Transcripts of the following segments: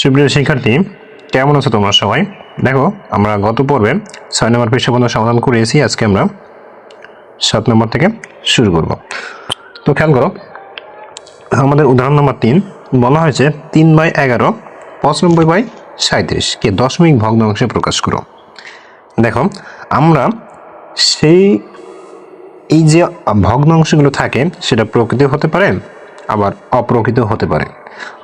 সুপ্রিয় শিক্ষার্থী, কেমন আছো তোমরা সবাই? দেখো, আমরা গত পর্বে ছয় নম্বর পৃষ্ঠা পর্যন্ত সমাধান করেছি আজকে আমরা সাত নম্বর থেকে শুরু করব। তো খেয়াল করো, আমাদের উদাহরণ নম্বর তিন বলা হয়েছে তিন বাই এগারো পঁচানব্বই বাই সাঁত্রিশ কে দশমিক ভগ্নাংশে প্রকাশ করো। দেখো, আমরা সেই, এই যে ভগ্নাংশগুলো থাকে, সেটা প্রকৃত হতে পারে আবার অপ্রকৃত হতে পারে।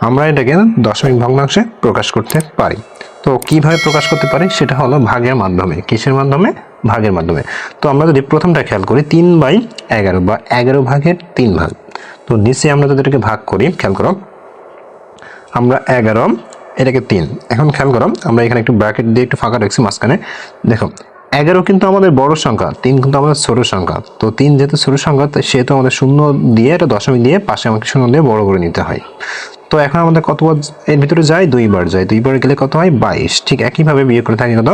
আমরা এটাকে দশমিক ভগ্নাংশে প্রকাশ করতে পারি। তো কীভাবে প্রকাশ করতে পারি? সেটা হলো ভাগের মাধ্যমে। কিসের মাধ্যমে? ভাগের মাধ্যমে। তো আমরা যদি প্রথমটা খেয়াল করি, তিন বাই এগারো বা এগারো ভাগের তিন ভাগ। তো নিচে আমরা যদি এটাকে ভাগ করি, খেয়াল করো, আমরা এগারো, এটাকে তিন। এখন খেয়াল করো, আমরা এখানে একটু ব্র্যাকেট দিয়ে একটু ফাঁকা রাখছি মাঝখানে। দেখো এগারো কিন্তু আমাদের বড় সংখ্যা, তিন কিন্তু আমাদের ছোট সংখ্যা। তো তিন যেহেতু ছোট সংখ্যা সেহেতু আমাদের শূন্য দিয়ে এটা দশমিক দিয়ে পাশে আমাকে শূন্য দিয়ে বড় করে নিতে হয়। তো এখন আমাদের কতবার এর ভিতরে যায়? দুইবার যায়। দুইবার গেলে কত হয়? বাইশ। ঠিক একইভাবে বিয়ে করে থাকি কত?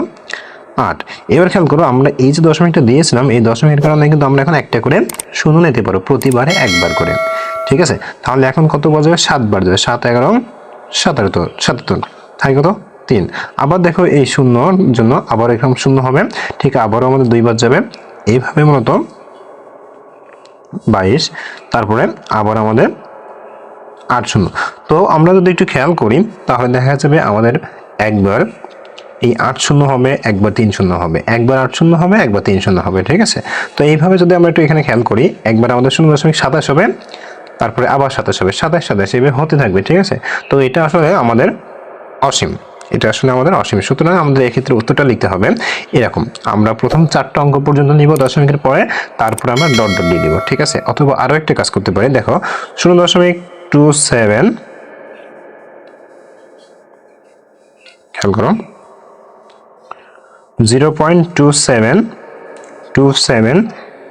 আট। এবার খেয়াল করো, আমরা এই যে দশমিকটা দিয়েছিলাম, এই দশমিকের কারণে কিন্তু আমরা এখন একটা করে শূন্য নিতে পারো, প্রতিবারে একবার করে। ঠিক আছে? তাহলে এখন কত বাজাবে সাতবার যাবে সাত, এগারো সাতাত্তর সাতাত্তর। থাকে কত? তিন। আবার দেখো এই শূন্যর জন্য আবার এরকম শূন্য হবে। ঠিক আবারও আমাদের দুইবার যাবে। এইভাবে মূলত বাইশ। তারপরে আবার আমাদের আট শূন্য। তো আমরা যদি একটু খেয়াল করি, তাহলে দেখা যাবে আমাদের একবার এই আট শূন্য হবে, একবার তিন শূন্য হবে। একবার আট শূন্য হবে, একবার তিন শূন্য হবে, ঠিক আছে? তো এইভাবে যদি আমরা একটু এখানে খেয়াল করি, একবার আমাদের শূন্য দশমিক সাতাশ হবে, তারপরে আবার সাতাশ হবে। সাতাশ সাতাশ এইভাবে হতে থাকবে, ঠিক আছে? তো এটা আসলে আমাদের অসীম। এটা আসলে আমাদের অসীম। সুতরাং আমাদের এক্ষেত্রে উত্তরটা লিখতে হবে এরকম। আমরা প্রথম চারটা অঙ্ক পর্যন্ত নিব দশমিকের পরে, তারপরে আমরা ডট ডট দিয়ে দিব, ঠিক আছে? অথবা আরও একটা কাজ করতে পারি। দেখো, শূন্য দশমিক টু সেভেন, খেয়াল করো, zero point two seven two seven.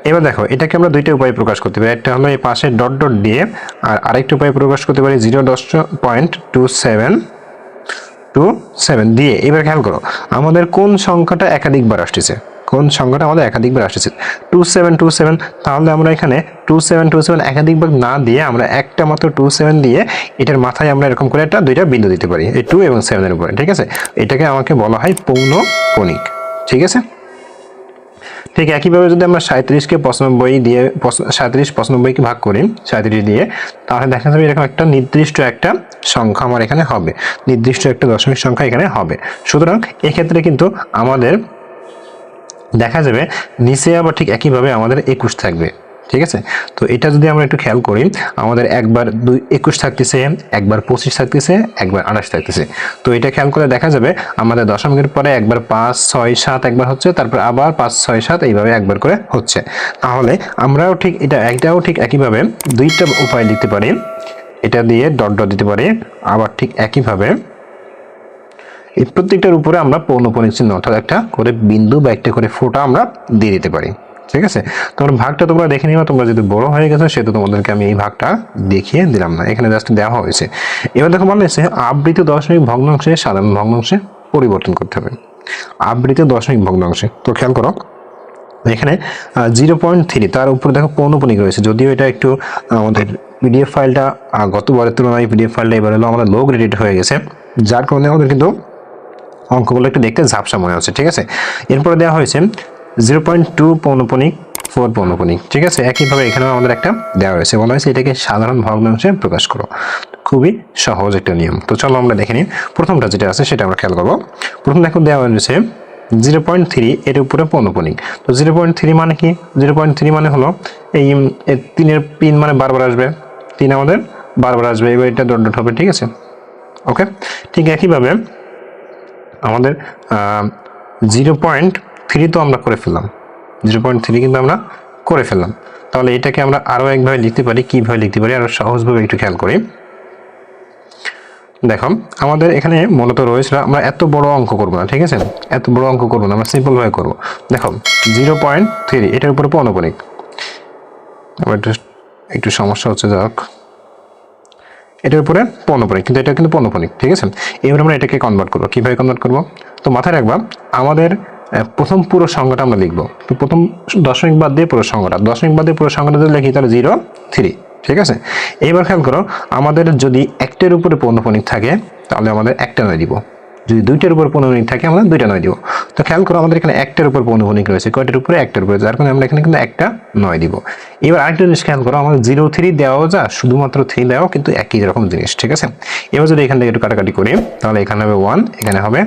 এবার দেখো, এটাকে আমরা দুইটা উপায়ে প্রকাশ করতে পারি। একটা আমরা এই পাশে ডট ডট দিয়ে, আর আরেকটা উপায়ে প্রকাশ করতে পারি, জিরো দশ point two seven. Two seven দিয়ে, এবার খেয়াল করো, আমাদের কোন সংখ্যাটা একাধিকবার আসতেছে? কোন সংখ্যাটা আমাদের একাধিকবার আসতেছে? টু সেভেন টু সেভেন তাহলে আমরা এখানে টু সেভেন টু সেভেন একাধিকবার না দিয়ে আমরা একটা মাত্র টু সেভেন দিয়ে এটার মাথায় আমরা এরকম করে একটা দুইটা বিন্দু দিতে পারি, এই টু এবং সেভেনের উপরে, ঠিক আছে? এটাকে আমাকে বলা হয় পৌনঃপণিক ঠিক আছে? ঠিক একইভাবে যদি আমরা সাঁত্রিশকে পঁচানব্বই দিয়ে সাঁত্রিশ পঁচানব্বইকে ভাগ করি সাঁত্রিশ দিয়ে, তাহলে দেখা যাবে এরকম একটা নির্দিষ্ট একটা সংখ্যা আমার এখানে হবে। নির্দিষ্ট একটা দশমিক সংখ্যা এখানে হবে। সুতরাং এক্ষেত্রে কিন্তু আমাদের দেখা যাবে নিচে আবার ঠিক একইভাবে আমাদের একুশ থাকবে। ঠিক আছে? তো এটা যদি আমরা একটু খেয়াল করি, আমাদের একবার দুই, একুশ থাকতেছে, একবার পঁচিশ থাকতেছে, একবার আঠাশ থাকতেছে। তো এটা খেয়াল করে দেখা যাবে, আমাদের দশমিকের পরে একবার পাঁচ, ছয়, সাত একবার হচ্ছে, তারপর আবার পাঁচ, ছয়, সাত এইভাবে একবার করে হচ্ছে। তাহলে আমরাও ঠিক এটা একটাও ঠিক একইভাবে দুইটা উপায় লিখতে পারি। এটা দিয়ে ডট ডট দিতে পারি। আবার ঠিক একইভাবে এই প্রত্যেকটার উপরে আমরা পৌনপণিক চিহ্ন অর্থাৎ একটা করে বিন্দু বা একটা করে ফোটা আমরা দিয়ে দিতে পারি। ঠিক আছে? তোমার ভাগটা তোমরা দেখে নিবা তোমরা যদি বড় হয়ে গেছো, সেহেতু তোমাদেরকে আমি এই ভাগটা দেখিয়ে দিলাম না। এখানে জাস্ট দেওয়া হয়েছে। এবার দেখো বলা হয়েছে, আবৃত দশমিক ভগ্নাংশে সাধারণ ভগ্নাংশে পরিবর্তন করতে হবে। আবৃত দশমিক ভগ্নাংশে। তো খেয়াল করো, এখানে জিরো পয়েন্ট থ্রি তার উপরে দেখো পৌনপণিক রয়েছে। যদিও এটা একটু আমাদের পিডিএফ ফাইলটা গতবারের তুলনায় পিডিএফ ফাইলটা এবার হলো আমাদের লো গ্রেডেড হয়ে গেছে। যার কারণে আমাদের কিন্তু অঙ্কগুলো একটু দেখতে ঝাপসা মনে হচ্ছে, ঠিক আছে? এরপরে দেওয়া হয়েছে জিরো পয়েন্ট টু পৌনপণিক ফোর পৌনপণিক ঠিক আছে? একইভাবে এখানেও আমাদের একটা দেওয়া হয়েছে বলা হয়েছে এটাকে সাধারণ ভগ্নাংশে প্রকাশ করো। খুবই সহজ একটা নিয়ম। তো চলো আমরা দেখে নিই। প্রথমটা যেটা আছে, সেটা আমরা খেয়াল করব। প্রথম দেখো দেওয়া হয়েছে জিরো পয়েন্ট থ্রি, এর উপরে পৌনপণিক তো জিরো পয়েন্ট থ্রি মানে কি? জিরো পয়েন্ট থ্রি মানে হলো এই তিনের পিন মানে বারবার আসবে। তিন আমাদের বারবার আসবে। এবার এটা ডট হবে, ঠিক আছে? ওকে? ঠিক একইভাবে আমাদের জিরো পয়েন্ট থ্রি তো আমরা করে ফেললাম। জিরো পয়েন্ট থ্রি কিন্তু আমরা করে ফেললাম। তাহলে এটাকে আমরা আরও একভাবে লিখতে পারি কীভাবে লিখতে পারি, আরও সহজভাবে একটু খেয়াল করি। দেখো, আমাদের এখানে মূলত রয়েছে আমরা এত বড় অঙ্ক করব না, ঠিক আছে? এত বড় অঙ্ক করব না, আমরা সিম্পলভাবে করব। দেখো জিরো পয়েন্ট থ্রি এটার উপরে পৌনপণিক আবার একটু একটু সমস্যা হচ্ছে যাক এটার উপরে পৌনপণিক কিন্তু এটা কিন্তু পৌনপণিক ঠিক আছে? এবার আমরা এটাকে কনভার্ট করব। কীভাবে কনভার্ট করব? তো মাথায় রাখবা, আমাদের প্রথম পুরো সংখ্যাটা আমরা লিখব। তো প্রথম দশমিক বাদ দিয়ে পুরো সংখ্যাটা দশমিক বাদ দিয়ে পুরো সংখ্যাটা যদি লিখি, তাহলে জিরো থ্রি ঠিক আছে? এইবার খেয়াল করো, আমাদের যদি একটের উপরে পণ্যপণিক থাকে, তাহলে আমাদের একটা নয় দিব। যদি দুইটার উপর পৌনপুনিক থাকে আমরা দুইটা নয় দিব। তো খেয়াল করো, আমাদের এখানে একটার উপর পৌনপুনিক রয়েছে। কয়টার উপরে? একটার উপরে। যার কারণে আমরা এখানে কিন্তু একটা নয় দিব। এবার আরেকটা জিনিস খেয়াল করো, আমাদের জিরো থ্রি দেওয়াও যা, শুধুমাত্র থ্রি দেওয়াও কিন্তু একই রকম জিনিস, ঠিক আছে? এবার যদি এখান থেকে একটু কাটাকাটি করি, তাহলে এখানে হবে ওয়ান এখানে হবে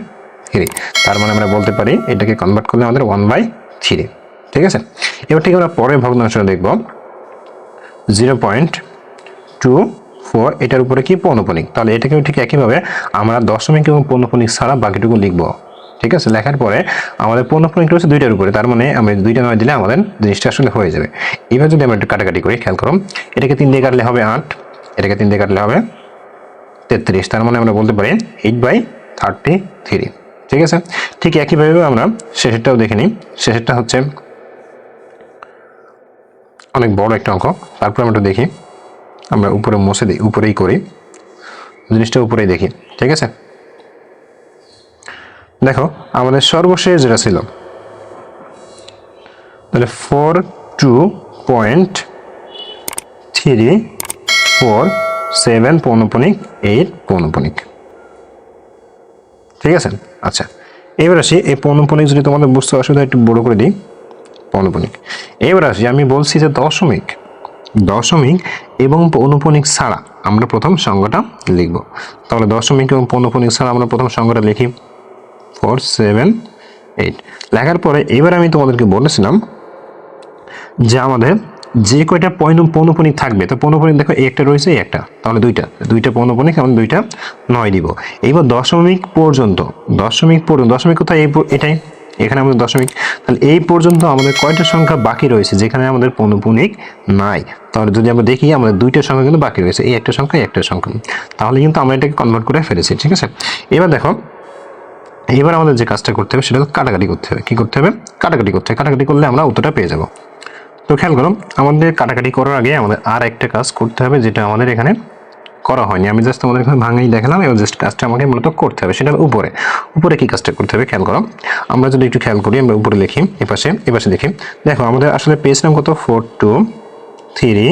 থ্রি। তার মানে আমরা বলতে পারি এটাকে কনভার্ট করলে আমাদের ওয়ান বাই থ্রি ঠিক আছে? এবার ঠিক আমরা পরে ভগ্নাংশ দেখব। জিরো পয়েন্ট টু ফোর এটার উপরে কি পৌনপনিক? তাহলে এটাকেও ঠিক একইভাবে আমরা দশমিক এবং পৌনপনিক ছাড়া বাকিটুকু লিখব। ঠিক আছে? লেখার পরে আমাদের পৌনপনিক রয়েছে দুইটার উপরে। তার মানে আমরা দুইটা নয় দিলে আমাদের জিনিসটা আসলে হয়ে যাবে। এবার যদি আমরা একটু কাটাকাটি করি, খেয়াল করো এটাকে তিন দিয়ে কাটলে হবে আট, এটাকে তিন দিয়ে কাটলে হবে তেত্রিশ। তার মানে আমরা বলতে পারি এইট বাই থার্টি থ্রি ঠিক আছে? ঠিক একইভাবে আমরা শেষেরটাও দেখে নিই। শেষেরটা হচ্ছে অনেক বড় একটা অঙ্ক। তারপর আমরা একটু দেখি। আমরা উপরে মুছে দিই, উপরেই করি। জিনিসটা উপরেই দেখি, ঠিক আছে? দেখো, আমাদের সর্বশেষ যেটা ছিল, তাহলে four two point three four seven পৌনপনিক eight পৌনপনিক। ঠিক আছে? আচ্ছা এবার আসি, এই পৌনপনিক যদি তোমাদের বুঝতে অসুবিধা একটু বড় করে দিই। পৌনপনিক এবার আসি, আমি বলছি যে দশমিক। দশমিক এবং পৌনপনিক ছাড়া আমরা প্রথম সংজ্ঞাটা লিখব। তাহলে দশমিক এবং পৌনপনিক ছাড়া আমরা প্রথম সংজ্ঞাটা লিখি। Four, seven, eight. লেখার পরে এবার আমি তোমাদেরকে বলেছিলাম যে আমাদের যে কয়টা পৌন পৌনপনিক থাকবে, তো পৌনপনিক দেখো একটা রয়েছে, এই একটা। তাহলে দুইটা। দুইটা পৌনপনিক আমরা দুইটা নয় দিব এইবার দশমিক পর্যন্ত দশমিক পর্যন্ত, দশমিক কোথায়? এই এটাই। এখানে আমাদের দশমিক। তাহলে এই পর্যন্ত আমাদের কয়টা সংখ্যা বাকি রয়েছে, যেখানে আমাদের পৌনপুনিক নাই? তাহলে যদি আমরা দেখি, আমাদের দুইটা সংখ্যা কিন্তু বাকি রয়েছে, এই একটা সংখ্যা একটা সংখ্যা। তাহলে কিন্তু আমরা এটাকে কনভার্ট করে ফেলেছি, ঠিক আছে? এবার দেখো, এবার আমাদের যে কাজটা করতে হবে, সেটা কাটাকাটি করতে হবে। কি করতে হবে? কাটাকাটি করতে হবে। কাটাকাটি করলে আমরা উত্তরটা পেয়ে যাব। তো খেয়াল করো, আমাদের কাটাকাটি করার আগে আমাদের আর একটা কাজ করতে হবে যেটা আমাদের এখানে করা হয়নি। আমি জাস্ট তোমাদের এখানে ভাঙাই দেখালাম এবং জাস্ট কাজটা আমাকে মূলত করতে হবে, সেটা উপরে। উপরে কি কাজটা করতে হবে খেয়াল করো, আমরা যদি একটু খেয়াল করি, আমরা উপরে লিখি, এপাশে এপাশে দেখি। দেখো, আমাদের আসলে পেজ নাম কত? Four two three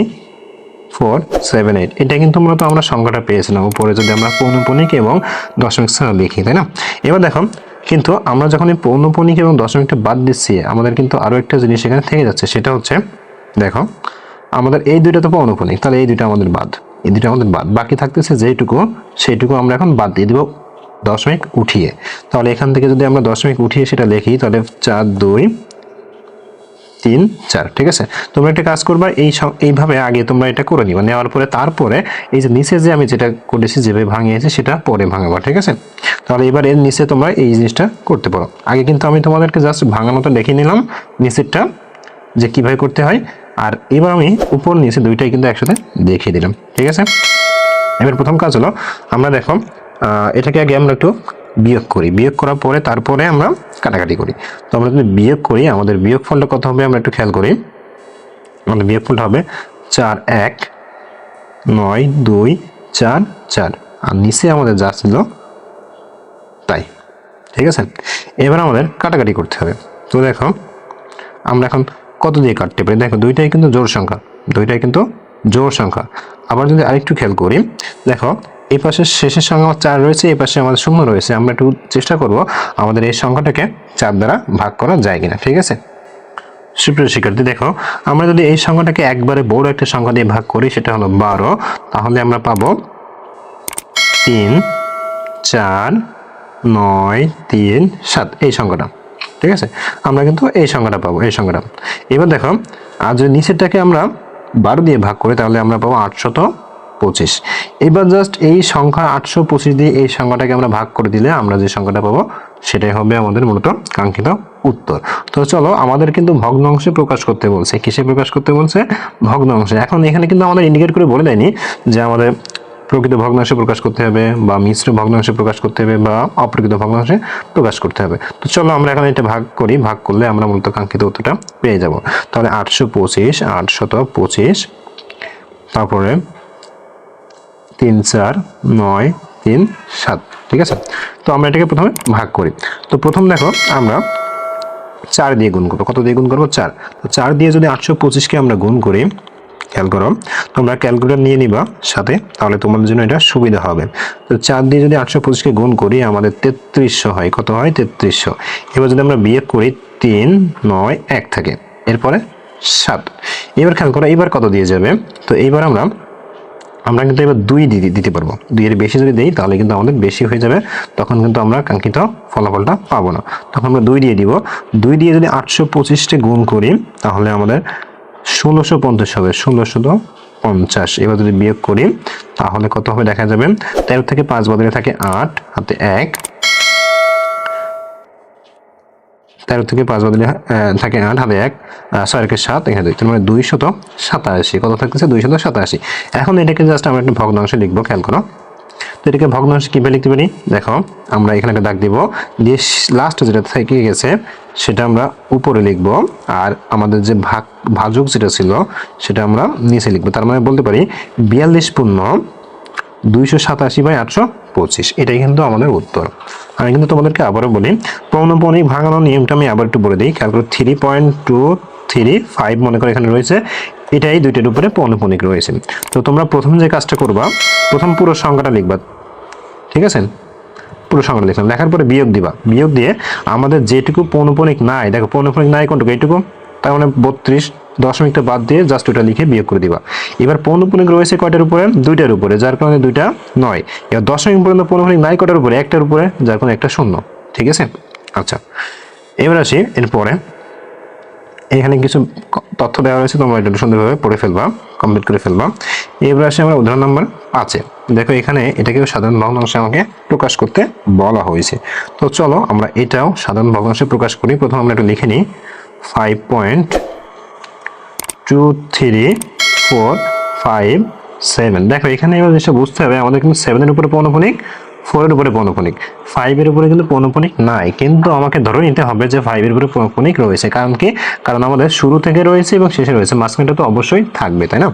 four seven eight এটা কিন্তু মূলত আমরা সংখ্যাটা পেয়েছিলাম, উপরে যদি আমরা পৌনপনিক এবং দশমিক ছাড়া লিখি, তাই না? এবার দেখো কিন্তু আমরা যখন এই পৌনপনিক এবং দশমিকটা বাদ দিচ্ছি, আমাদের কিন্তু আরও একটা জিনিস এখানে থেকে যাচ্ছে, সেটা হচ্ছে, দেখো, আমাদের এই দুইটা তো পৌনপনিক তাহলে এই দুইটা আমাদের বাদ, এই দুইটা আমাদের বাদ। বাকি থাকতেছে যেটুকু সেইটুকু আমরা এখন বাদ দিয়ে দেবো দশমিক উঠিয়ে। তাহলে এখান থেকে যদি আমরা দশমিক উঠিয়ে সেটা লিখি, তাহলে চার দুই তিন, চার, ঠিক আছে? তোমরা একটা কাজ করবা, এই এইভাবে আগে তোমরা এটা করে নিবা। নেওয়ার পরে তারপরে এই যে নিচে যে আমি যেটা করেছি, যেভাবে ভাঙিয়েছি, সেটা পরে ভাঙাবা, ঠিক আছে? তাহলে এবার এর নিচে তোমরা এই জিনিসটা করতে পারো। আগে কিন্তু আমি তোমাদেরকে জাস্ট ভাঙানোটা দেখিয়ে নিলাম নিচেরটা, যে কীভাবে করতে হয়। আর এবার আমি উপর, নিচে দুইটাই কিন্তু একসাথে দেখিয়ে দিলাম, ঠিক আছে? এবার প্রথম কাজ হলো, আমরা দেখো এটাকে আগে আমরা একটু বিয়োগ করি। বিয়োগ করার পরে তারপরে আমরা কাটাকাটি করি। তো আমরা যদি বিয়োগ করি, আমাদের বিয়োগ ফলটা কত হবে আমরা একটু খেয়াল করি। আমাদের বিয়োগ ফলটা হবে চার, এক, নয়, দুই, চার চার। আর নিচে আমাদের যা ছিল তাই। ঠিক আছে? এবার আমাদের কাটাকাটি করতে হবে। তো দেখো, আমরা এখন কত দিয়ে কাটতে পারি? দেখো, দুইটাই কিন্তু জোর সংখ্যা। দুইটাই কিন্তু জোর সংখ্যা। আবার যদি আরেকটু খেয়াল করি, দেখো এই পাশে শেষের সংখ্যা আমার চার রয়েছে, এই পাশে আমাদের শূন্য রয়েছে। আমরা একটু চেষ্টা করব আমাদের এই সংখ্যাটাকে চার দ্বারা ভাগ করা যায় কিনা, ঠিক আছে? সুপ্রিয় শিক্ষার্থী, দেখো, আমরা যদি এই সংখ্যাটাকে একবারে বড় একটা সংখ্যা দিয়ে ভাগ করি, সেটা হলো বারো, তাহলে আমরা পাবো তিন, চার, নয়, তিন, সাত, এই সংখ্যাটা, ঠিক আছে? আমরা কিন্তু এই সংখ্যাটা পাবো, এই সংখ্যাটা। এবার দেখো, আর যদি নিচেরটাকে আমরা বারো দিয়ে ভাগ করি, তাহলে আমরা পাবো আটশত পঁচিশ। এবার জাস্ট এই সংখ্যা আটশো পঁচিশ দিয়ে এই সংখ্যাটাকে আমরা ভাগ করে দিলে আমরা যে সংখ্যাটা পাবো, সেটাই হবে আমাদের মূলত কাঙ্ক্ষিত উত্তর। তো চলো, আমাদের কিন্তু ভগ্নাংশে প্রকাশ করতে বলছে। কিসে প্রকাশ করতে বলছে? ভগ্নাংশে। এখন এখানে কিন্তু আমাদের ইন্ডিকেট করে বলে দেয়নি যে আমাদের প্রকৃত ভগ্নাংশে প্রকাশ করতে হবে বা মিশ্র ভগ্নাংশে প্রকাশ করতে হবে বা অপ্রকৃত ভগ্নাংশে প্রকাশ করতে হবে। তো চলো, আমরা এখানে এটা ভাগ করি। ভাগ করলে আমরা মূলত কাঙ্ক্ষিত উত্তরটা পেয়ে যাব। তাহলে আটশো পঁচিশ, আটশত পঁচিশ, তারপরে তিন চার নয় তিন সাত, ঠিক আছে? তো আমরা এটাকে প্রথমে ভাগ করি। তো প্রথম দেখো আমরা চার দিয়ে গুণ করব। কত দিয়ে গুণ করব? চার। তো চার দিয়ে যদি আটশো পঁচিশকে আমরা গুণ করি, খেয়াল করো, তোমরা ক্যালকুলেটর নিয়ে নিবা সাথে, তাহলে তোমাদের জন্য এটা সুবিধা হবে। তো চার দিয়ে যদি আটশো পঁচিশকে গুণ করি, আমাদের তেত্রিশশো হয়। কত হয়? তেত্রিশশো। এবার যদি আমরা বিয়োগ করি, তিন, নয়, এক থাকে। এরপরে সাত। এবার খেয়াল করো এবার কত দিয়ে যাবে? তো এইবার আমরা আমরা কিন্তু এবার দুই দিতে দিতে পারব। দুইয়ের বেশি যদি দিই, তাহলে কিন্তু আমাদের বেশি হয়ে যাবে। তখন কিন্তু আমরা কাঙ্ক্ষিত ফলাফলটা পাবো না। তখন আমরা দুই দিয়ে দিব। দুই দিয়ে যদি আটশো পঁচিশটি গুণ করি, তাহলে আমাদের ষোলোশো পঞ্চাশ হবে। ষোলোশো পঞ্চাশ। এবার যদি বিয়োগ করি, তাহলে কত হবে দেখা যাবে? তেরো থেকে পাঁচ বদলে থাকে আট, হাতে এক। তেরো থেকে পাঁচ বদলে থাকে আট হাতে এক ছয় রেখে সাত, এখানে দুই, তার মানে দুইশত সাতাশি। কত থাকতেছে? দুইশত সাতাশি। এখন এটাকে জাস্ট আমরা একটা ভগ্নাংশে লিখব, খেয়াল করো। তো এটাকে ভগ্নাংশ কীভাবে লিখতে পারি? দেখো, আমরা এখানে একটা দাগ দিব। দিয়ে লাস্ট যেটা থেকে গেছে, সেটা আমরা উপরে লিখব। আর আমাদের যে ভাগ, ভাজক যেটা ছিল, সেটা আমরা নিচে লিখব। তার মানে বলতে পারি, বিয়াল্লিশ পূর্ণ দুইশো সাতাশি বাই আটশো পঁচিশ। এটাই কিন্তু আমাদের উত্তর। আমি কিন্তু তোমাদেরকে আবারও বলি পৌনপণিক ভাঙানোর নিয়মটা আমি আবার একটু বলে দিই। খেয়াল করো three point two three five মনে করো এখানে রয়েছে, এটাই দুইটার উপরে পৌনপণিক রয়েছে। তো তোমরা প্রথম যে কাজটা করবা, প্রথম পুরো সংখ্যাটা লিখবা, ঠিক আছে? পুরো সংখ্যাটা লিখলাম লেখার পরে বিয়োগ দিবা। বিয়োগ দিয়ে আমাদের যেটুকু পৌনপণিক নাই, দেখো পৌনপণিক নাই কোনটুকু? এইটুকু? তার মানে বত্রিশ দশমিকটা বাদ দিয়ে জাস্ট ওটা লিখে বিয়োগ করে দিবা। এবার পৌনপণিক রয়েছে কয়টার উপরে? দুইটার উপরে, যার কারণে দুইটা নয়। এবার দশমিক পর্যন্ত পৌনপণিক নাই, কয়টার উপরে? একটার উপরে, যার কারণে একটা শূন্য। ঠিক আছে? আচ্ছা। এবার আসি এরপরে। এখানে কিছু তথ্য দেওয়া রয়েছে, তোমরা এটা সুন্দরভাবে পড়ে ফেলবা কমপ্লিট করে ফেলবা। এবার আসি আমরা উদাহরণ নাম্বার পাঁচে। দেখো, এখানে এটাকেও সাধারণ ভগ্নাংশে আমাকে প্রকাশ করতে বলা হয়েছে। তো চলো আমরা এটাও সাধারণ ভগ্নাংশে প্রকাশ করি। প্রথম আমরা একটু লিখে নিই। Five point two three four five seven দেখো, এখানে এবার জিনিসটা বুঝতে হবে, আমাদের কিন্তু সেভেনের উপরে পৌনপনিক ফোরের উপরে পৌনপনিক। ফাইভের উপরে কিন্তু পৌনপনিক নাই, কিন্তু আমাকে ধরে নিতে হবে যে ফাইভের উপরে পৌনপনিক রয়েছে। কারণ কি? কারণ আমাদের শুরু থেকে রয়েছে এবং শেষে রয়েছে, মাঝখানটা তো অবশ্যই থাকবে, তাই না?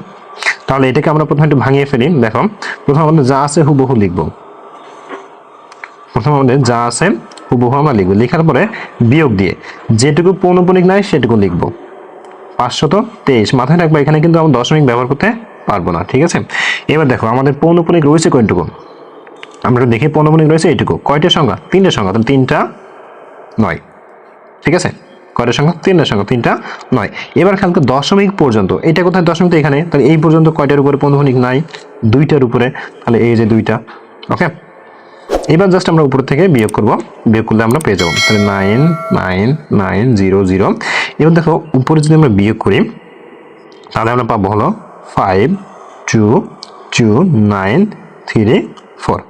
তাহলে এটাকে আমরা প্রথমে একটু ভাঙিয়ে ফেলি, দেখো। প্রথম আমাদের যা আছে হুবহু লিখব। প্রথম আমাদের যা আছে হুবহু আমরা লিখব। লেখার পরে বিয়োগ দিয়ে যেটুকু পৌনপনিক নাই, সেটুকু লিখব। পাঁচশত তেইশ। মাথায় রাখব, এখানে কিন্তু আমরা দশমিক ব্যবহার করতে পারব না, ঠিক আছে? এবার দেখো, আমাদের পৌনপনিক রয়েছে কয়টুকু? আমরা দেখি পৌনপনিক রয়েছে এইটুকু। কয়টা সংখ্যা? তিনটা সংখ্যা, তাহলে তিনটা নয়, ঠিক আছে? কয়টা সংখ্যা? তিনটা সংখ্যা, তিনটা নয়। এবার খেয়াল দশমিক পর্যন্ত, এটা কোথায় দশমিক? এখানে, তাহলে এই পর্যন্ত কয়টার উপরে পৌনপনিক নাই? দুইটার উপরে, তাহলে এই যে দুইটা ওকে এবার জাস্ট আমরা উপর থেকে বিয়োগ করব। বিয়োগ করলে আমরা পেয়ে যাব। তাহলে nine nine nine zero zero এবার দেখো, উপরে যদি আমরা বিয়োগ করি, তাহলে আমরা পাবো হলো five two two nine three four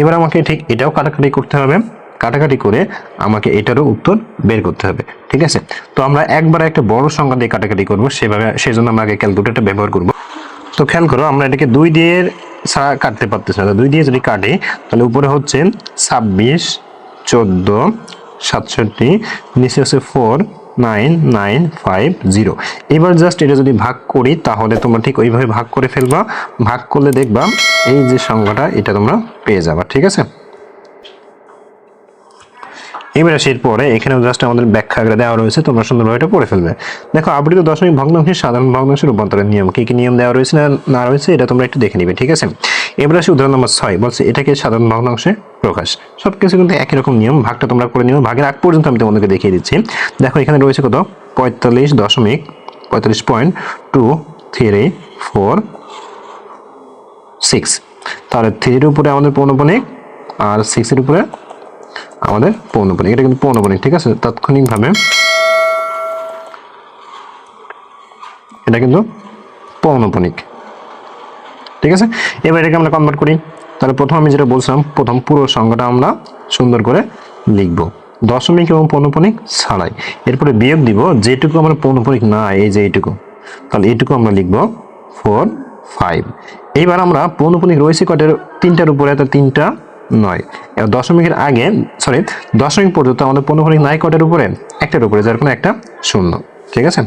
এবার আমাকে ঠিক এটাও কাটাকাটি করতে হবে। কাটাকাটি করে আমাকে এটারও উত্তর বের করতে হবে। ঠিক আছে? তো আমরা একবার একটা বড় সংখ্যা দিয়ে কাটাকাটি করব। সেভাবে সেই জন্য আমরা আগে ক্যালকুলেটরটা ব্যবহার করব। তো খেয়াল করো, আমরা এটাকে দুই দিয়ে কাটতে পারতেছি না। দুই দিয়ে যদি কাটে, তাহলে উপরে হচ্ছে ছাব্বিশ, চোদ্দ, সাতষট্টি, নিচে হচ্ছে four nine nine five zero এবার জাস্ট এটা যদি ভাগ করি, তাহলে তোমরা ঠিক ওইভাবে ভাগ করে ফেলবা। ভাগ করলে দেখবা এই যে সংখ্যাটা, এটা তোমরা পেয়ে যাবা, ঠিক আছে? এবার আসি পরে এখানে জাস্ট আমাদের ব্যাখ্যা আকারে দেওয়া রয়েছে, তোমরা সুন্দরভাবে এটা পড়ে ফেলবে। দেখো, আবৃত দশমিক ভগ্নাংশের সাধারণ ভগ্নাংশের রূপান্তরের নিয়ম কি কি নিয়ম দেওয়া রয়েছে না না রয়েছে, এটা তোমরা একটু দেখে নিবে, ঠিক আছে? এবার আসি উদাহরণ নম্বর ছয়, বলছে এটাকে সাধারণ ভগ্নাংশে প্রকাশ। সব কিছু কিন্তু একই রকম নিয়ম, ভাগটা তোমরা করে নিও। ভাগের আগ পর্যন্ত আমি তোমাদেরকে দেখিয়ে দিচ্ছি। দেখো, এখানে রয়েছে কত? পঁয়তাল্লিশ দশমিক, পঁয়তাল্লিশ point two three four six তাহলে থ্রির উপরে আমাদের পৌনপনিক আর সিক্সের উপরে আমাদের পৌনপনিক এটা কিন্তু পৌনপনিক ঠিক আছে? তাৎক্ষণিকভাবে এটা কিন্তু পৌনপনিক ঠিক আছে? এবার এটাকে আমরা কনভার্ট করি। তাহলে প্রথম আমি যেটা বলছিলাম, প্রথম পুরো সংখ্যাটা আমরা সুন্দর করে লিখব। দশমিক এবং পৌনপনিক ছাড়াই। এরপরে বিয়োগ দিব, যেটুকু আমরা পৌনপনিক না, এই যে এইটুকু। তাহলে এইটুকু আমরা লিখব ফোর ফাইভ এইবার আমরা পৌনপনিক রয়েছে কয়টার? তিনটার উপরে তিনটা নয়। দশমিকের আগে সরি দশমিক পর্যন্ত আমাদের পৌনপনিক নাই কয়টার উপরে, একটার উপরে, যার কোনো একটা শূন্য, ঠিক আছে?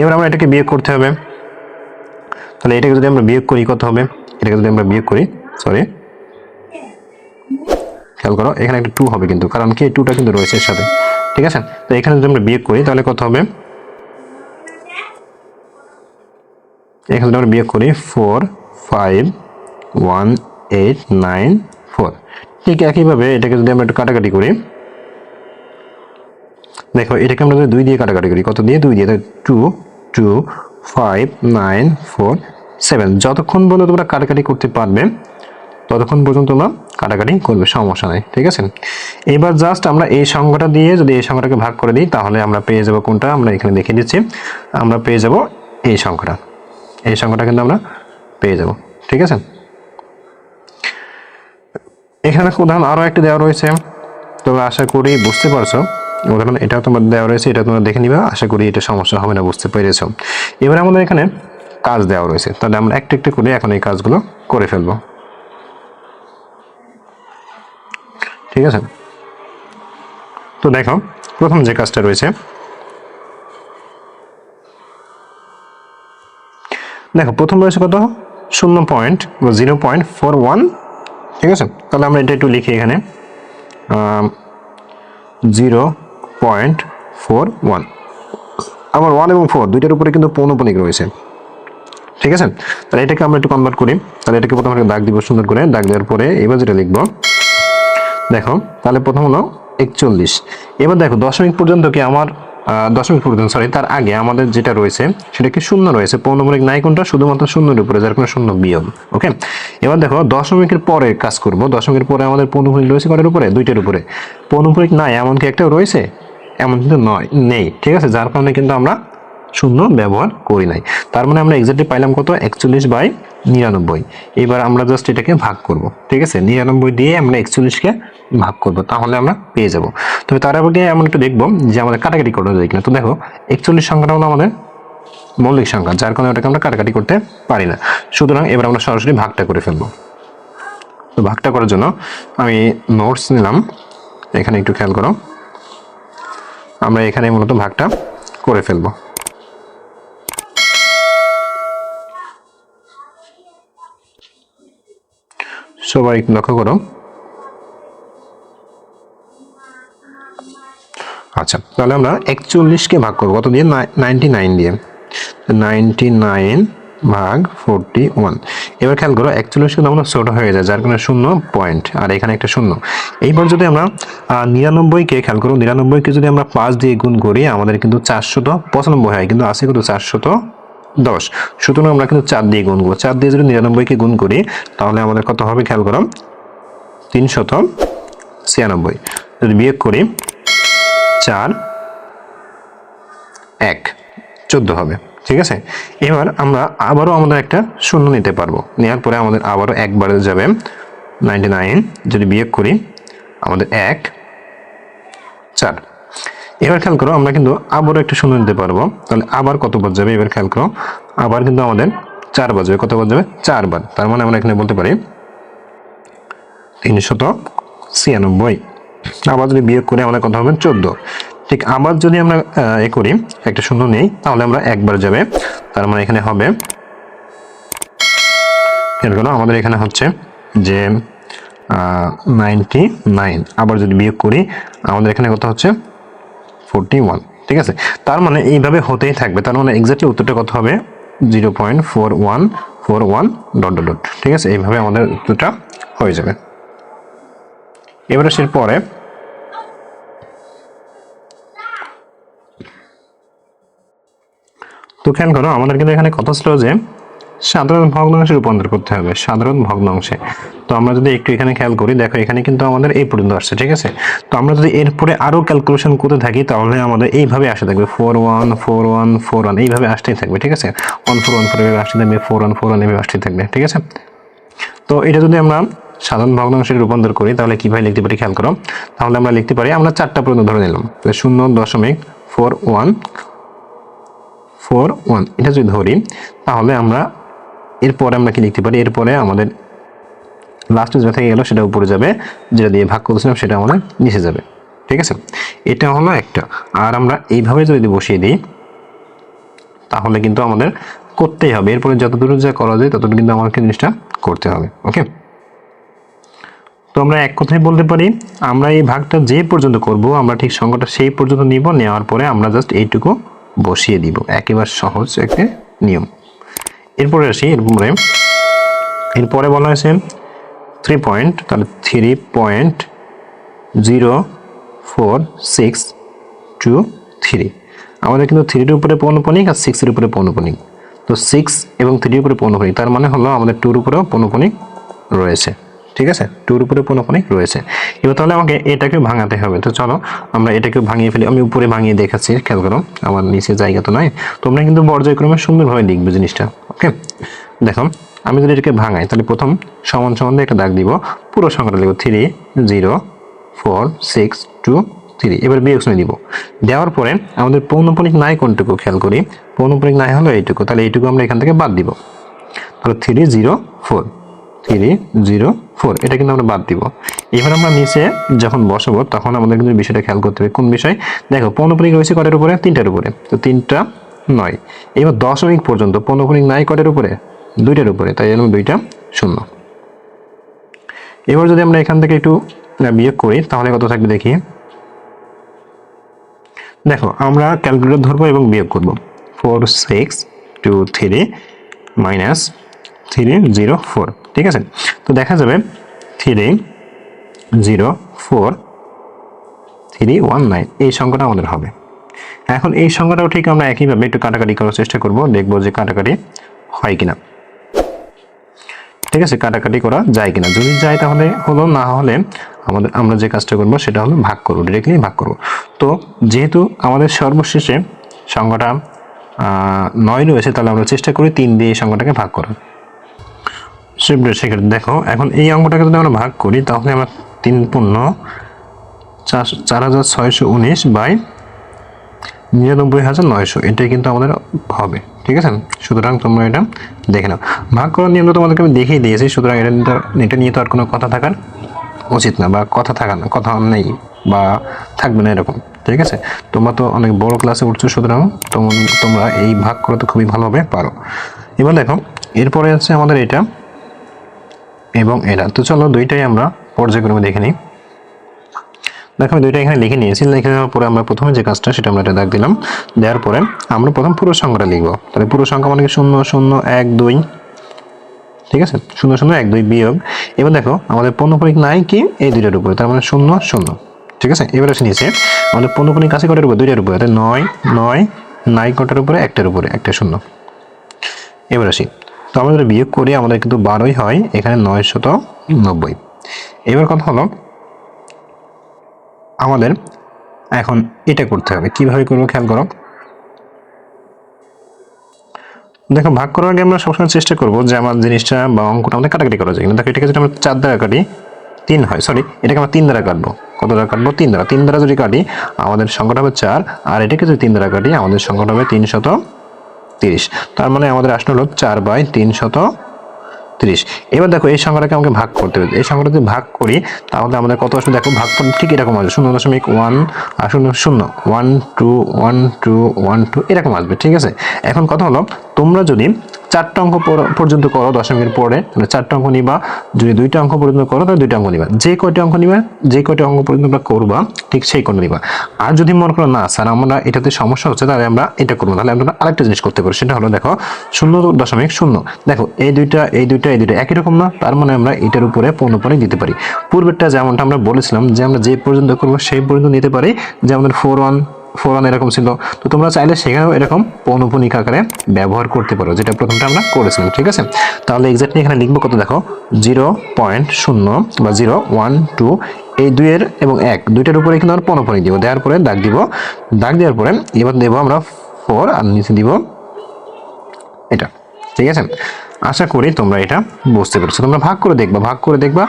এবার আমরা এটাকে বিয়োগ করতে হবে। তাহলে এটাকে যদি আমরা বিয়োগ করি, কত হবে? এটাকে যদি আমরা বিয়োগ করি সরি খেয়াল করো, এখানে একটা টু হবে কিন্তু, কারণ কি টুটা কিন্তু রয়েছে এর সাথে, ঠিক আছে? তো এখানে যদি আমরা বিয়োগ করি, তাহলে কত হবে? এখানে যদি আমরা বিয়োগ করি four five one eight nine four. ঠিক একইভাবে এটাকে যদি আমরা একটু কাটাকাটি করি, দেখো এটাকে আমরা যদি দুই দিয়ে কাটাকাটি করি, কত দিয়ে? দুই দিয়ে। Two two five nine four seven যতক্ষণ পর্যন্ত তোমরা কাটাকাটি করতে পারবে, ততক্ষণ পর্যন্ত তোমরা কাটাকাটি করবে, সমস্যা নেই, ঠিক আছে? এবার জাস্ট আমরা এই সংখ্যাটা দিয়ে যদি এই সংখ্যাটাকে ভাগ করে দিই, তাহলে আমরা পেয়ে যাব কোনটা? আমরা এখানে দেখিয়ে দিচ্ছি, আমরা পেয়ে যাব এই সংখ্যাটা। এই সংখ্যাটা কিন্তু আমরা পেয়ে যাব, ঠিক আছে? এখানে উদাহরণ আরও একটা দেওয়া রয়েছে। তবে আশা করি বুঝতে পারছ। উদাহরণ এটাও তোমার দেওয়া রয়েছে, এটা তোমরা দেখে নিবা। আশা করি এটা সমস্যা হবে না, বুঝতে পেরেছ। এবার আমাদের এখানে কাজ দেওয়া রয়েছে। তাহলে আমরা একটু একটু করে এখন এই কাজগুলো করে ফেলব। ঠিক আছে? তো দেখো, প্রথম যে কাজটা রয়েছে, দেখো, প্রথম রয়েছে কত? শূন্য point zero point four one ঠিক আছে? তাহলে আমরা এটা একটু লিখি এখানে। Zero point four one. আমার ওয়ান এবং ফোর, দুইটার উপরে কিন্তু পৌনপনিক রয়েছে। ঠিক আছে? তাহলে এটাকে আমরা একটু কনভার্ট করি। তাহলে এটাকে প্রথমে দাগ দিব সুন্দর করে। দাগ দেওয়ার পরে এবার যেটা লিখব, দেখো, তাহলে প্রথম হলো একচল্লিশ। এবার দেখো, দশমিক পর্যন্ত কি আমার দশমিক পর্যন্ত সরি তার আগে আমাদের যেটা রয়েছে, সেটা কি শূন্য রয়েছে? পৌনমূলিক নাই কোনটা শুধুমাত্র শূন্যের উপরে, যার কোনো শূন্য বিয়ম ওকে এবার দেখো, দশমিকের পরে কাজ করব, দশমিকের পরে আমাদের পৌনমূলিক রয়েছে কটার উপরে? দুইটার উপরে। পৌনমূলিক নাই, এমনকি একটা রয়েছে, এমন কিন্তু নয়, নেই, ঠিক আছে? যার কারণে কিন্তু আমরা শূন্য ব্যবহার করি নাই। তার মানে আমরা এক্সাক্টলি পাইলাম কত? একচল্লিশ বাই নিরানব্বই। এবার আমরা জাস্ট এটাকে ভাগ করব, ঠিক আছে? নিরানব্বই দিয়ে আমরা একচল্লিশকে ভাগ করব, তাহলে আমরা পেয়ে যাব। তবে তার আগে এমন একটু দেখব যে আমাদের কাটাকাটি করা যায় কিনা। তো দেখো, একচল্লিশ সংখ্যাটা হলো আমাদের মৌলিক সংখ্যা, যার কারণে ওটাকে আমরা কাটাকাটি করতে পারি না। সুতরাং এবার আমরা সরাসরি ভাগটা করে ফেলব। তো ভাগটা করার জন্য আমি নোটস নিলাম। এখানে একটু খেয়াল করো। আমরা এখানে মূলত ভাগটা করে ফেলব। সবাই লক্ষ্য করো। আচ্ছা তাহলে আমরা একচল্লিশকে ভাগ করব। কত দিয়ে? নাইনটি নাইন দিয়ে। নাইনটি নাইন ভাগ ফোরটি ওয়ান। এবার খেয়াল করো, একচল্লিশ কিন্তু আমরা ছোট হয়ে যায়, যার কারণে শূন্য পয়েন্ট। আর এখানে একটা শূন্য। এইবার যদি আমরা নিরানব্বইকে খেয়াল করো নিরানব্বইকে যদি আমরা পাঁচ দিয়ে গুণ করি, আমাদের কিন্তু চারশত পঁচানব্বই হয়। কিন্তু আছে কিন্তু চারশত দশ। সুতরাং আমরা কিন্তু চার দিয়ে গুণ করব। চার দিয়ে যদি নিরানব্বইকে গুণ করি, তাহলে আমাদের কত হবে? খেয়াল করো। তিনশত ছিয়ানব্বই। যদি বিয়োগ করি, চার, এক, চোদ্দ হবে। ঠিক আছে? এবার আমরা আবারও আমাদের একটা শূন্য নিতে পারব। নেওয়ার পরে আমাদের আবারও একবারে যাবে। নাইনটি নাইন, যদি বিয়োগ করি, আমাদের এক, চার। এবার খেয়াল করো, আমরা কিন্তু আবারও একটা শূন্য নিতে পারব। তাহলে আবার কত কতবার যাবে? এবার খেয়াল করো, আবার কিন্তু আমাদের চারবার যাবে কতবার যাবে? চারবার। তার মানে আমরা এখানে বলতে পারি তিনশত ছিয়ানব্বই। আবার যদি বিয়োগ করে আমাদের কত হবে? চোদ্দ। ঠিক আবার যদি আমরা এ করি, একটা শূন্য নেই, তাহলে আমরা একবার যাবে। তার মানে এখানে হবে করো, আমাদের এখানে হচ্ছে যে নাইনটি নাইন। আবার যদি বিয়োগ করি, আমাদের এখানে কত হচ্ছে? ফোরটি ওয়ান ঠিক আছে? তার মানে এইভাবে হতেই থাকবে। তার মানে এক্স্যাক্টলি উত্তরটা কত হবে? Zero point four one four one dot dot ঠিক আছে? এইভাবে আমাদের উত্তরটা হয়ে যাবে। এবারে সে পরে। তো খেয়াল করো, আমাদের কিন্তু এখানে কথা ছিল যে সাধারণ ভগ্নাংশে রূপান্তর করতে হবে, সাধারণ ভগ্নাংশে। তো আমরা যদি একটু এখানে খেয়াল করি, দেখো এখানে কিন্তু আমাদের এই পর্যন্ত আসছে, ঠিক আছে? তো আমরা যদি এরপরে আরও ক্যালকুলেশন করতে থাকি, তাহলে আমাদের এইভাবে আসতে থাকবে four one four one four one এইভাবে আসতেই থাকবে, ঠিক আছে? ওয়ান ফোর ওয়ান ফোর এভাবে আসতে থাকবে ফোর ওয়ান ফোর ওয়ান এভাবে আসতেই থাকবে, ঠিক আছে? তো এটা যদি আমরা সাধারণ ভগ্নাংশে রূপান্তর করি, তাহলে কীভাবে লিখতে পারি খেয়াল করো? তাহলে আমরা লিখতে পারি, আমরা চারটা পর্যন্ত ধরে নিলাম শূন্য দশমিক ফোর ওয়ান ফোর ওয়ান এটা যদি ধরি, তাহলে আমরা এরপরে আমরা কি লিখতে পারি? এরপরে আমাদের লাস্টে যেটা থেকে গেল সেটা উপরে যাবে, যেটা দিয়ে ভাগ করেছিলাম সেটা আমাদের নিচে যাবে। ঠিক আছে? এটা হলো একটা। আর আমরা এইভাবে যদি বসিয়ে দিই, তাহলে কিন্তু আমাদের করতেই হবে। এরপরে যতদূর যা করা যায়, ততটুকু কিন্তু আমাকে জিনিসটা করতে হবে। ওকে তো আমরা এক কথাই বলতে পারি, আমরা এই ভাগটা যে পর্যন্ত করব, আমরা ঠিক সংখ্যাটা সেই পর্যন্ত নিব, নেওয়ার পরে আমরা জাস্ট এইটুকু বসিয়ে দিব। একেবারে সহজ একটা নিয়ম। এরপরে আসি, এরপরে এরপরে বলা হয়েছে থ্রি পয়েন্ট তাহলে three point zero four six two three আমাদের কিন্তু থ্রির উপরে পৌনপনিক আর সিক্সের উপরে পৌনপনিক। তো সিক্স এবং থ্রির উপরে পৌনপনিক, তার মানে হলো আমাদের টুর উপরেও পৌনপনিক রয়েছে। ঠিক আছে? টুর উপরে পৌনপনিক রয়েছে। এবার তাহলে আমাকে এটাকে ভাঙাতে হবে। তো চলো, আমরা এটাকে ভাঙিয়ে ফেলি। আমি উপরে ভাঙিয়ে দেখাচ্ছি, খেয়াল করো। আমার নিচে জায়গা তো নয় তোমরা কিন্তু পর্যায়ক্রমে সুন্দরভাবে লিখবে জিনিসটা। ওকে দেখো, আমি যদি এটাকে ভাঙাই, তাহলে প্রথম সমান সমান একটা দাগ দিব। পুরো সংখ্যাটা লিখব three zero four six two three এবার বিয়োগ শ্রেণি দিব। দেওয়ার পরে আমাদের পৌনপনিক নাই কোনটুকু? খেয়াল করি। পৌনপনিক নাই হলো এইটুকু। তাহলে এইটুকু আমরা এখান থেকে বাদ দিব। তাহলে three zero four three zero four এটা কিন্তু আমরা বাদ দিব। এবার আমরা নিচে যখন বসাবো, তখন আমাদের কিন্তু বিষয়টা খেয়াল করতে হবে। কোন বিষয়? দেখো, পৌনপনিক রয়েছে কটার উপরে, তিনটার উপরে। তো তিনটা নয়। এবার দশমিক পর্যন্ত, পৌনপনিক নাই কটার উপরে, দুইটার উপরে। তাই এর দুইটা শূন্য। এবার যদি আমরা এখান থেকে একটু বিয়োগ করি, তাহলে কত থাকবে দেখি? দেখো, আমরা ক্যালকুলেটর ধরবো এবং বিয়োগ করব। Four six two three minus three zero four ঠিক আছে? তো দেখা যাবে three zero four three one nine এই সংখ্যাটা আমাদের হবে। এখন এই সংখ্যাটাও ঠিক আমরা একইভাবে একটু কাটাকাটি করার চেষ্টা করব, দেখব যে কাটাকাটি হয় কিনা। ঠিক আছে? কাটাকাটি করা যায় কিনা? যদি যায় তাহলে হলো, না হলে আমাদের, আমরা যে কাজটা করব সেটা হলো ভাগ করব ডিরেক্টলি ভাগ করব। তো যেহেতু আমাদের সর্বশেষে সংখ্যাটা নয় রয়েছে, তাহলে আমরা চেষ্টা করি তিন দিয়ে এই সংখ্যাটাকে ভাগ করার। সুপ্রিয় সেক্ষেত্রে দেখো, এখন এই অঙ্কটাকে যদি আমরা ভাগ করি, তাহলে আমরা তিন পূর্ণ চার হাজার ছয়শো উনিশ বাই নিরানব্বই হাজার নয়শো। এটাই কিন্তু আমাদের হবে, ঠিক আছে? সুতরাং তোমরা এটা দেখে নাও। ভাগ করার নিয়ম তো তোমাদেরকে আমি দেখিয়ে দিয়েছি, সুতরাং এটা এটা নিয়ে তো আর কোনো কথা থাকার উচিত না, বা কথা থাকার না কথা নেই, বা থাকবে না এরকম, ঠিক আছে? তোমরা তো অনেক বড় ক্লাসে উঠছো, সুতরাং তোম- তোমরা এই ভাগ করে তো খুবই ভালোভাবে পারো। এবার দেখো, এরপরে আছে আমাদের এটা এবং এটা। তো চলো দুইটাই আমরা পর্যায়ক্রমে দেখে নিই। দেখো, আমি দুইটা এখানে লিখে নিয়েছি। লিখে নেওয়ার পরে আমরা প্রথমে যে কাজটা, সেটা আমরা এটা দাগ দিলাম। দেওয়ার পরে আমরা প্রথম পুরো সংখ্যাটা লিখব। তাহলে পুরো সংখ্যা মানে শূন্য শূন্য, এক, দুই। ঠিক আছে? শূন্য শূন্য, এক, দুই বিয়োগ। এবার দেখো, আমাদের পণ্যপরিক নাই কি? এই দুইটার উপরে। তার মানে শূন্য শূন্য। ঠিক আছে? এবার এসে নিচে। আমাদের পণ্যপরিক কাছে কটার উপরে? দুইটার উপরে। নয় নয়, নাই কটার উপরে? একটার উপরে। একটা শূন্য। এবার আসি। তো আমাদের বিয়োগ করি, আমাদের কিন্তু বারোই হয়, এখানে নয় শত নব্বই। এবার কথা হলো, আমাদের এখন এটা করতে হবে। কীভাবে করব খেয়াল করো। দেখো, ভাগ করার আগে আমরা সবসময় চেষ্টা করব যে আমার জিনিসটা বা অঙ্কটা আমাদের কাটাকাটি করা যায় কিন্তু দেখো, এটাকে যদি আমরা চার দ্বারা কাটি, তিন হয় সরি এটাকে আমরা তিন দ্বারা কাটবো। কত দ্বারা কাটবো? তিন দ্বারা। তিন দ্বারা যদি কাটি, আমাদের সংখ্যাটা হবে চার, আর এটাকে যদি তিন দ্বারা কাটি, আমাদের সংখ্যাটা হবে তিন শত তিরিশ। তার মানে আমাদের আসলে হলো চার বাই তিন শত তিরিশ। এবার দেখো এই সংখ্যাটাকে আমাকে ভাগ করতে হবে। এই সংখ্যাটা যদি ভাগ করি, তাহলে আমাদের কত আসবে? দেখো ভাগ করলে ঠিক এরকম আসবে। শূন্য দশমিক ওয়ান শূন্য শূন্য। One two one two one two এরকম আসবে, ঠিক আছে? এখন কথা হলো তোমরা যদি চারটা অঙ্ক পর- পর্যন্ত করো দশমিকের পরে মানে চারটা অঙ্ক নিবা। যদি দুইটা অঙ্ক পর্যন্ত করো, তাহলে দুইটা অঙ্ক নিবা। যে কয়টা অঙ্ক নিবা, যে কয়টা অঙ্ক পর্যন্ত তোমরা করবা, ঠিক সেই কোনটা নিবা। আর যদি মনে করো না, স্যার, আমরা এটাতে সমস্যা হচ্ছে, তাহলে আমরা এটা করব তাহলে আমরা আরেকটা জিনিস করতে পারি, সেটা হলো দেখো, শূন্য দশমিক শূন্য। দেখো, এই দুইটা এই দুইটা এই দুইটা একই রকম না, তার মানে আমরা এটার উপরে পৌনপনি দিতে পারি। পূর্বেরটা যেমনটা আমরা বলেছিলাম, যে আমরা যে পর্যন্ত করব, সেই পর্যন্ত নিতে পারি। যে আমাদের ফোর ওয়ান ফোর ওয়ান এরকম ছিল। তো তোমরা চাইলে সেখানেও এরকম পৌনপুনিক আকারে ব্যবহার করতে পারো, যেটা প্রথমটা আমরা করেছিলাম, ঠিক আছে? তাহলে এক্স্যাক্টলি এখানে লিখব কত দেখো? জিরো পয়েন্ট শূন্য বা জিরো ওয়ান টু, এই দুইয়ের এবং এক, দুইটার উপরে কিন্তু আমরা পৌনপুনিক দিব, দেওয়ার পরে দাগ দিব। দাগ দেওয়ার পরে এবার দেবো আমরা ফোর আর নিচে দিব এটা, ঠিক আছে? আশা করি তোমরা এটা বুঝতে পেরেছ। তোমরা ভাগ করে দেখবা, ভাগ করে দেখবা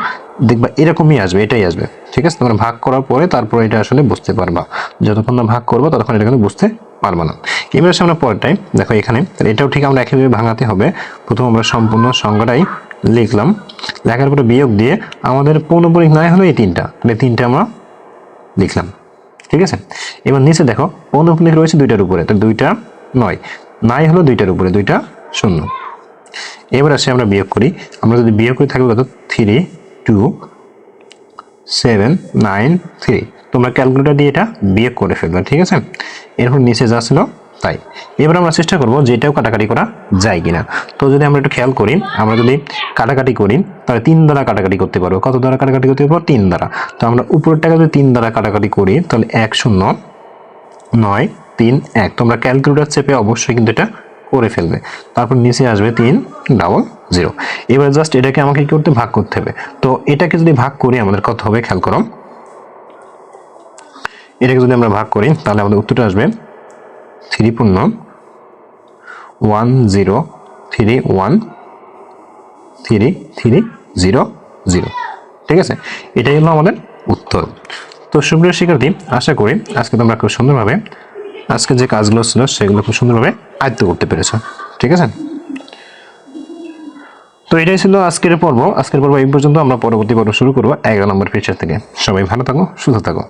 দেখবা এরকমই আসবে, এটাই আসবে, ঠিক আছে? তোমরা ভাগ করার পরে তারপর এটা আসলে বুঝতে পারবা। যতক্ষণ না ভাগ করব, ততক্ষণ এটা কিন্তু বুঝতে পারবা না। এবার আসে আমরা পরেরটাই দেখো এখানে। এটাও ঠিক আমরা একইভাবে ভাঙাতে হবে। প্রথম আমরা সম্পূর্ণ সংখ্যাটাই লিখলাম। লেখার পরে বিয়োগ দিয়ে আমাদের পৌনপরিক নাই হলো এই তিনটা। তাহলে তিনটা আমরা লিখলাম, ঠিক আছে? এবার নিচে দেখো পৌনপুনিক রয়েছে দুইটার উপরে তো দুইটা নয়। নাই হলো দুইটার উপরে, দুইটা শূন্য। এবার আসে আমরা বিয়োগ করি। আমরা যদি বিয়োগ করে থাকবে কত? Three two seven nine three তোমরা ক্যালকুলেটার দিয়ে এটা বিয়োগ করে ফেলবে, ঠিক আছে? এরপর নিচে ছিল, তাই। এবার আমরা চেষ্টা করব যে এটাও কাটাকাটি করা যায় কিনা। তো যদি আমরা একটু খেয়াল করি, আমরা যদি কাটাকাটি করি, তাহলে তিন দ্বারা কাটাকাটি করতে পারব। কত দ্বারা কাটাকাটি করতে পারব? তিন দ্বারা। তো আমরা উপরের টাকা যদি তিন দ্বারা কাটাকাটি করি, তাহলে এক শূন্য, নয়, তিন, এক। তোমরা ক্যালকুলেটার চেপে অবশ্যই কিন্তু এটা করে ফেলবে। তারপর নিচে আসবে তিন ডাবল জিরো এবার জাস্ট এটাকে আমাকে কি করতে ভাগ করতে হবে। তো এটাকে যদি ভাগ করি, আমাদের কত হবে? খেয়াল করো। এটাকে যদি আমরা ভাগ করি, তাহলে আমাদের উত্তরটা আসবে থ্রি পূর্ণ one zero three one three three zero zero ঠিক আছে? এটাই হলো আমাদের উত্তর। তো সুপ্রিয় শিক্ষার্থী, আশা করি আজকে তোমরা খুব সুন্দরভাবে আজকে যে কাজগুলো ছিল সেগুলো খুব সুন্দরভাবে আয়ত্ত করতে পেরেছ। ঠিক আছে? তো এটাই ছিল আজকের পর্ব। আজকের পর্ব এই পর্যন্ত। আমরা পরবর্তী পর্ব শুরু করব এগারো নম্বর ফিচার থেকে। সবাই ভালো থাকো, সুস্থ থাকো।